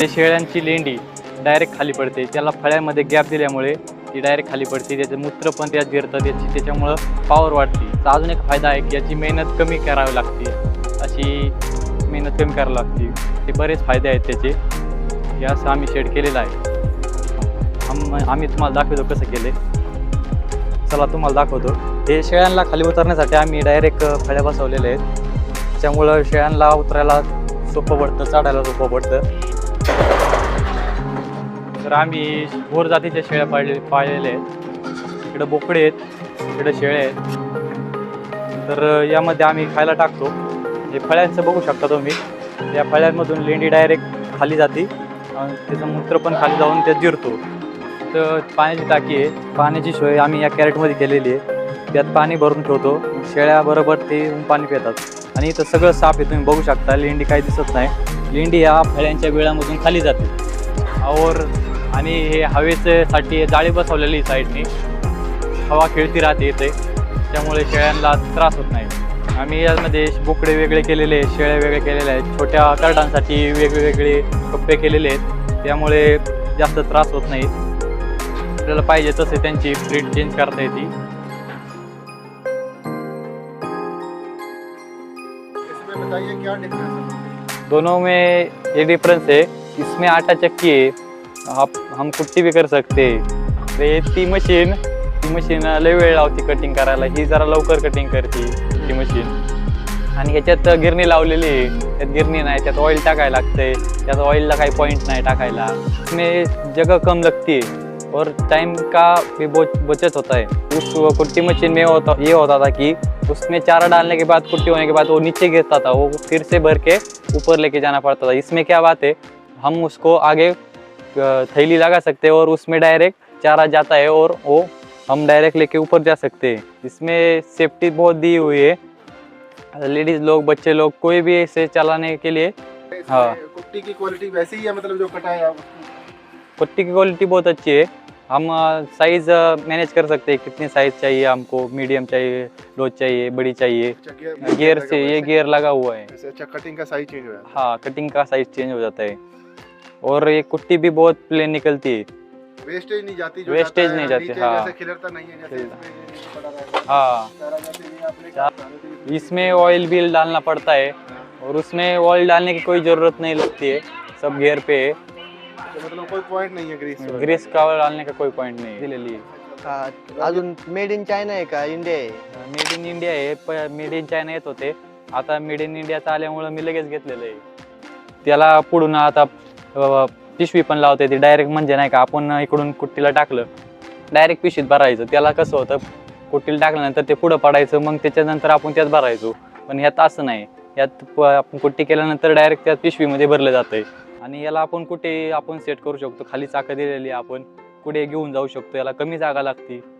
ते शेळ्यांची लेंडी डायरेक्ट खाली पडते. त्याला फळ्यामध्ये गॅप दिल्यामुळे ती डायरेक्ट खाली पडते. त्याचं मूत्र पण त्यात जिरतं त्याची त्याच्यामुळं पॉवर वाढते. तर अजून एक फायदा आहे की याची मेहनत कमी करावी लागते. अशी मेहनत कमी करावी लागते. ते बरेच फायदे आहेत त्याचे. हे असं आम्ही शेड केलेलं आहे. आम आम्ही तुम्हाला दाखवतो कसं केले चला तुम्हाला दाखवतो. हे शेळ्यांना खाली उतरण्यासाठी आम्ही डायरेक्ट फळ्या बसवलेल्या आहेत. त्यामुळं शेळ्यांना उतरायला सोपं पडतं चढायला सोपं पडतं. तर आम्ही भोर जातीच्या शेळ्या पाळले पाळलेल्या आहेत. इकडं बोकडे आहेत इकडं शेळ्या आहेत. तर यामध्ये आम्ही खायला टाकतो. हे फळ्यांचं बघू शकता तुम्ही. या फळ्यांमधून लेंडी डायरेक्ट खाली जाते. आणि त्याचं मूत्र पण खाली जाऊन त्यात जिरतो. तर पाण्याची टाकी आहे. पाण्याची सोय आम्ही या कॅरेटमध्ये केलेली आहे. त्यात पाणी भरून ठेवतो. शेळ्याबरोबर ते पाणी पितात. आणि इथं सगळं साफ आहे तुम्ही बघू शकता लेंडी काही दिसत नाही. लेंडी या फळ्यांच्या वेळामधून खाली जाते. और आणि हे हवेचेसाठी जाळी बसवलेली साईडने. हवा खेळती राहते इथे. त्यामुळे शेळ्यांना त्रास होत नाही. आम्ही यामध्ये बोकडे वेगळे केलेले आहेत शेळ्या वेगळे केलेल्या आहेत. छोट्या करडांसाठी वेगवेगळे कप्पे केलेले आहेत. त्यामुळे जास्त त्रास होत नाही. आपल्याला पाहिजे तसे त्यांची ब्रीड चेंज करता येते. बताइए क्या डिफरेंस है? दोनों में ये डिफरेंस है इसमें आटा चक्की है आप हम कुट्टी भी कर सकते हैं। तर हे ती मशीन ती मशीन लय वेळ लावते कटिंग करायला ही जरा लवकर कटिंग करते ती मशीन. आणि ह्याच्यात गिरणी लावलेली आहे. त्यात गिरणी नाही त्यात ऑइल टाकायला लागतंय. त्यात ऑइलला काही पॉईंट नाही टाकायला. इसमें जगह कम लागते और टाइम का भी बचत होता है। उस कुट्टी मशीन में होता ये होता था कि उसमें चारा डालने के बाद कुट्टी होने के बाद वो नीचे गिरता था वो फिर से भर के ऊपर लेके जाना पड़ता था। इसमें क्या बात है हम उसको आगे थैली लगा सकते हैं और उसमें डायरेक्ट चारा जाता है और वो हम डायरेक्ट लेके ऊपर जा सकते हैं। इसमें सेफ्टी बहुत दी हुई है। लेडीज़ लोग बच्चे लोग कोई भी इसे चलाने के लिए हाँ। कुट्टी की क्वालिटी वैसी ही है मतलब जो कटाया कुट्टी की क्वालिटी बहुत अच्छी है। हम साइज़ मैनेज कर सकते हैं कितनी साइज़ चाहिए हमको मीडियम चाहिए लो चाहिए बड़ी चाहिए। गियर से ये गियर लगा हुआ है। अच्छा कटिंग का साइज़ चेंज हो जाता है। हाँ कटिंग का साइज़ चेंज हो जाता है। और ये कुट्टी भी बहुत प्लेन निकलती है। है वेस्टेज नहीं जाती जो वेस्टेज नहीं जाती, हाँ। नहीं है जैसे इसमें हाँ। ऑयल बिल डालना पड़ता है। और उसमें ऑयल डालने की कोई ज़रूरत नहीं लगती है सब गियर पे। है तो मतलब कोई पॉइंट नहीं है ग्रीस। ग्रीस का डालने का कोई पॉइंट नहीं है। ले लिए। हा अजून मेड इन चायना आहे का? इंडिया आहे मेड इन इंडिया आहे मेड इन चायना येत होते. आता मेड इन इंडियाचं आल्यामुळं मी लगेच घेतलेलं आहे. त्याला पुढून आता अ, पिशवी पण लावता येते डायरेक्ट म्हणजे नाही का आपण इकडून कुट्टीला टाकलं. डायरेक्ट पिशवीत भरायचं. त्याला कसं होतं कुट्टीला टाकल्यानंतर ते पुढं पडायचं मग त्याच्यानंतर आपण त्यात भरायचो. पण ह्यात असं नाही. यात प- आपण कुट्टी केल्यानंतर डायरेक्ट त्यात पिशवीमध्ये भरलं जातंय. आणि याला आपण कुठे आपण सेट करू शकतो? खाली चाकं दिलेली आहे आपण. कुठे घेऊन जाऊ शकतो? याला कमी जागा लागते.